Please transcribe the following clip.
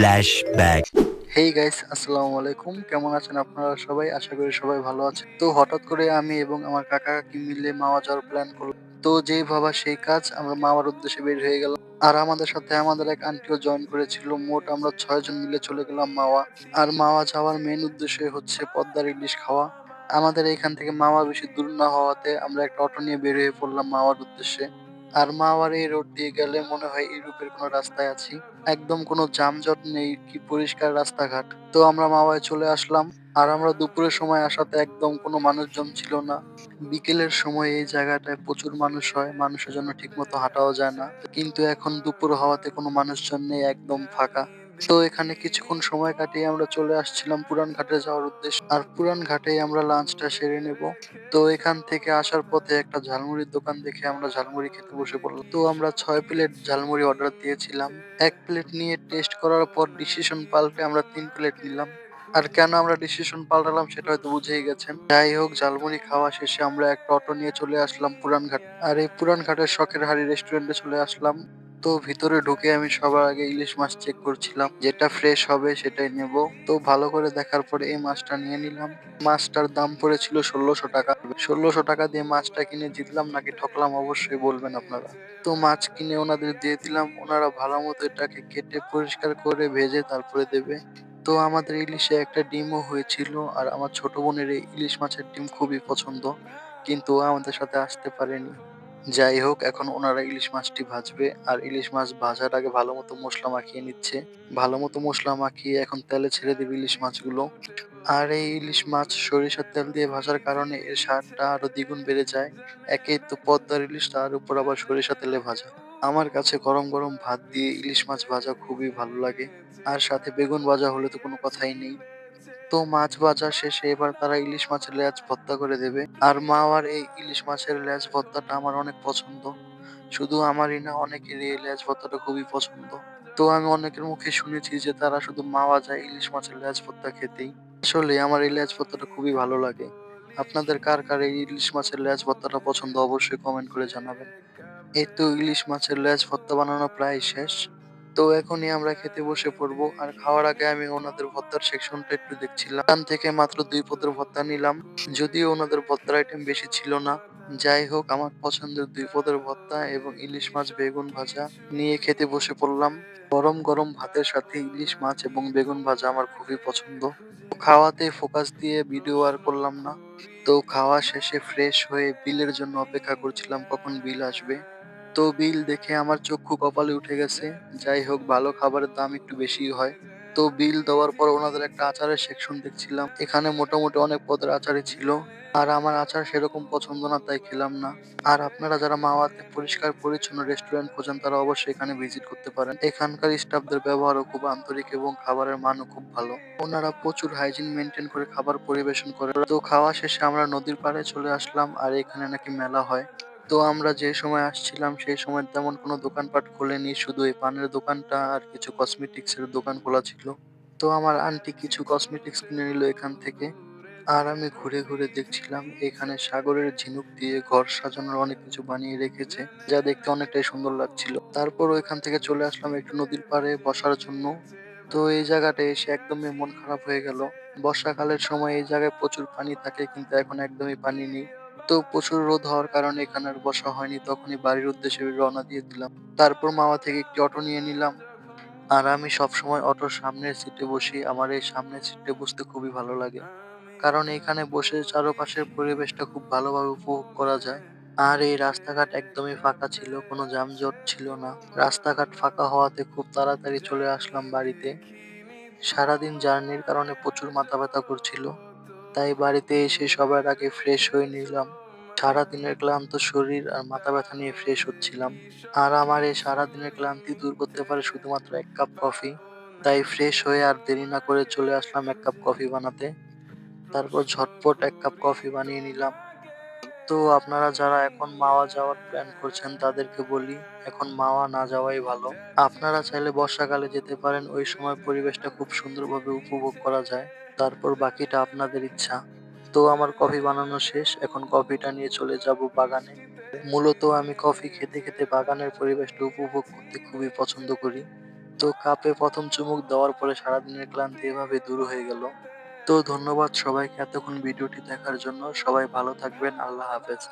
Flashback. Hey guys আসসালামু আলাইকুম। কেমন আছেন আপনারা সবাই? আশা করি সবাই ভালো আছেন। তো হঠাৎ করে আমি এবং আমার কাকা কাকি মিলে মাওয়া যাওয়ার প্ল্যান করলাম। তো যেই ভাবা সেই কাজ, আমরা মাওয়ার উদ্দেশ্যে বের হয়ে গেলাম। আর আমাদের সাথে আমাদের এক আন্টিও জয়েন করেছিল। মোট আমরা ছয় জন মিলে চলে গেলাম মাওয়া আর মাওয়া যাওয়ার মেন উদ্দেশ্য হচ্ছে পদ্মার ইলিশ খাওয়া। আমাদের এখান থেকে মাওয়া বেশি দূর না হওয়াতে আমরা একটা অটো নিয়ে বের হয়ে পড়লাম মাওয়ার উদ্দেশ্যে। আর মাওয়ারি রোড দিয়ে গেলে মনে হয় ইউরোপের কোনো রাস্তায় আছি। একদম কোনো যানজট নেই, কি পরিষ্কার রাস্তাঘাট। তো আমরা মাওয়ায় চলে আসলাম। আর আমরা দুপুরের সময় আসাতে একদম কোনো মানুষজন ছিল না। বিকেলের সময় এই জায়গাটায় প্রচুর মানুষ হয়, মানুষের জন্য ঠিকমতো হাঁটাও যায় না। কিন্তু এখন দুপুর হওয়াতে কোনো মানুষজন নেই, একদম ফাঁকা। তো এখানে কিছুক্ষণ সময় কাটিয়ে আমরা চলে আসছিলাম পুরান ঘাটে যাওয়ার উদ্দেশ্যে। আর পুরান ঘাটেই আমরা লাঞ্চটা সেরে নেব। তো এখান থেকে আসার পথে একটা ঝালমুড়ির দোকান দেখে আমরা ঝালমুড়ি খেতে বসে পড়লাম। তো আমরা ছয় প্লেট ঝালমুড়ি অর্ডার দিয়েছিলাম। এক প্লেট নিয়ে টেস্ট করার পর ডিসিশন পাল্টে আমরা তিন প্লেট নিলাম। আর কেন আমরা ডিসিশন পাল্টালাম সেটা হয়তো বুঝেই গেছেন। যাই হোক, ঝালমুড়ি খাওয়া শেষে আমরা একটা অটো নিয়ে চলে আসলাম পুরান ঘাট। আর এই পুরান ঘাটের শখের হাড়ি রেস্টুরেন্টে চলে আসলাম। তো ভিতরে ঢুকে আমি সবার আগে ইলিশ মাছ চেক করছিলাম, যেটা ফ্রেশ হবে সেটাই নেব। তো ভালো করে দেখার পরে এই মাছটা নিয়ে নিলাম। মাছটার দাম পড়েছিল ষোলোশো টাকা। ষোলোশো টাকা দিয়ে মাছটা কিনে জিতলাম নাকি ঠকলাম অবশ্যই বলবেন আপনারা। তো মাছ কিনে ওনাদের দিয়ে দিলাম, ওনারা ভালো মতো এটাকে কেটে পরিষ্কার করে ভেজে তারপরে দেবে। তো আমাদের ইলিশে একটা ডিমও হয়েছিল, আর আমার ছোট বোনের এই ইলিশ মাছের ডিম খুবই পছন্দ, কিন্তু আমাদের সাথে আসতে পারেনি। যাই হোক, এখন ওনারা ইলিশ মাছটি ভাজবে, আর ইলিশ মাছ ভাজার আগে ভালো মতো মশলা মাখিয়ে নিচ্ছে। ভালো মতো মশলা মাখিয়ে এখন তেলে ছেড়ে দেবে ইলিশ মাছগুলো। আর এই ইলিশ মাছ সরিষার তেল দিয়ে ভাজার কারণে এর স্বাদটা আরও দ্বিগুণ বেড়ে যায়। একেই তো পদ্মার ইলিশ, তার উপর আবার সরিষা তেলে ভাজা। আমার কাছে গরম গরম ভাত দিয়ে ইলিশ মাছ ভাজা খুবই ভালো লাগে। আর সাথে বেগুন ভাজা হলে তো কোনো কথাই নেই। তো মাছ ভাজা শেষে এবার তারা ইলিশ মাছের লেজ ভর্তা করে দেবে। আর মাওয়ার এই ইলিশ মাছের লেজ ভর্তাটা আমার অনেক পছন্দ। শুধু আমারই না অনেকেরই এই লেজ ভর্তাটা খুবই পছন্দ। তো আমি অনেকের মুখে শুনেছি যে তারা শুধু মাওয়া যায় ইলিশ মাছের লেজ ভর্তা খেতেই। আসলে আমার এই লেজ ভর্তাটা খুবই ভালো লাগে। আপনাদের কার কার এই ইলিশ মাছের লেজ ভর্তাটা পছন্দ অবশ্যই কমেন্ট করে জানাবেন। এই তো ইলিশ মাছের লেজ ভর্তা বানানো প্রায় শেষ। তো এখনই আমরা খেতে বসে পড়ব। আর খাওয়ার আগে আমি ওনাদের ভর্তার সেকশনটা একটু দেখছিলাম। এখান থেকে মাত্র দুই পদের ভর্তা নিলাম। যদিও ওনাদের ভর্তার আইটেম বেশি ছিল না। যাই হোক, আমার পছন্দের দুই পদের ভর্তা এবং ইলিশ মাছ, বেগুন ভাজা নিয়ে খেতে বসে পড়লাম। গরম গরম ভাতের সাথে ইলিশ মাছ এবং বেগুন ভাজা আমার খুবই পছন্দ। খাওয়াতে ফোকাস দিয়ে ভিডিও আর করলাম না। তো খাওয়া শেষে ফ্রেশ হয়ে বিলের জন্য অপেক্ষা করছিলাম কখন বিল আসবে। তো বিল দেখে আমার চক্ষু কপালে উঠে গেছে। যাই হোক, ভালো খাবারের দাম একটু বেশি হয়। তো বিল দেওয়ার পর ওনাদের একটা আচারের সেকশন দেখছিলাম। এখানে মোটামুটি অনেক পদের আচারই ছিল। আর আমার আচার সেরকম পছন্দ না, তাই খেলাম না। আর আপনারা যারা মাওয়াতে পরিষ্কার পরিচ্ছন্ন রেস্টুরেন্ট খোঁজেন, তারা অবশ্যই এখানে ভিজিট করতে পারেন। এখানকার স্টাফদের ব্যবহারও খুব আন্তরিক এবং খাবারের মানও খুব ভালো। ওনারা প্রচুর হাইজিন মেনটেন করে খাবার পরিবেশন করে। তো খাওয়া শেষে আমরা নদীর পাড়ে চলে আসলাম, আর এখানে নাকি মেলা হয়। তো আমরা যে সময় আসছিলাম, সেই সময় তেমন কোনো দোকানপাট খোলেনি। শুধু এই পানের দোকানটা আর কিছু কসমেটিক্স এর দোকান খোলা ছিল। তো আমার আন্টি কিছু কসমেটিক্স কিনে নিল এখান থেকে। আর আমি ঘুরে ঘুরে দেখছিলাম, এখানে সাগরের ঝিনুক দিয়ে ঘর সাজানোর অনেক কিছু বানিয়ে রেখেছে, যা দেখতে অনেকটাই সুন্দর লাগছিল। তারপর এখান থেকে চলে আসলাম একটু নদীর পাড়ে বসার জন্য। তো এই জায়গাটা এসে একদমই মন খারাপ হয়ে গেল। বর্ষাকালের সময় এই জায়গায় প্রচুর পানি থাকে, কিন্তু এখন একদমই পানি নেই। তো প্রচুর রোদ হওয়ার কারণে এখানে আর বসা হয়নি। তখনই বাড়ির উদ্দেশ্যে রওনা দিয়ে দিলাম। তারপর মামা থেকে একটি অটো নিয়ে নিলাম। আর আমি সবসময় অটোর সামনের সিটে বসি। আমার এই সামনের সিটে বসতে খুবই ভালো লাগে। কারণ এখানে বসে চারপাশের পরিবেশটা খুব ভালোভাবে উপভোগ করা যায়। আর এই রাস্তাঘাট একদমই ফাঁকা ছিল, কোনো যানজট ছিল না। রাস্তাঘাট ফাঁকা হওয়াতে খুব তাড়াতাড়ি চলে আসলাম বাড়িতে। সারাদিন জার্নির কারণে প্রচুর মাথা ব্যথা করছিল। তাই বাড়িতে এসে সবার আগে ফ্রেশ হয়ে নিলাম। সারাদিনের ক্লান্ত শরীর আর মাথা ব্যথা নিয়ে ফ্রেশ হচ্ছিলাম। আর আমার এই সারাদিনের ক্লান্তি দূর করতে পারে শুধুমাত্র এক কাপ কফি তাই ফ্রেশ হয়ে আর দেরি না করে চলে আসলাম এক কাপ কফি বানাতে। তারপর ঝটপট এক কাপ কফি বানিয়ে নিলাম। তো আপনারা যারা এখন মাওয়া যাওয়ার প্ল্যান করছেন, তাদেরকে বলি, এখন মাওয়া না যাওয়াই ভালো। আপনারা চাইলে বর্ষাকালে যেতে পারেন, ওই সময় পরিবেশটা খুব সুন্দরভাবে উপভোগ করা যায়। তারপর বাকিটা আপনাদের ইচ্ছা। তো আমার কফি বানানো শেষ এখন কফিটা নিয়ে চলে যাব বাগানে মূলত আমি কফি খেতে খেতে বাগানের পরিবেশটা উপভোগ করতে খুবই পছন্দ করি তো কাপে প্রথম চুমুক দেওয়ার পরে সারাদিনের ক্লান্তি এভাবে দূর হয়ে গেল। তো ধন্যবাদ সবাইকে এতক্ষণ ভিডিওটি দেখার জন্য। সবাই ভালো থাকবেন। আল্লাহ হাফেজ।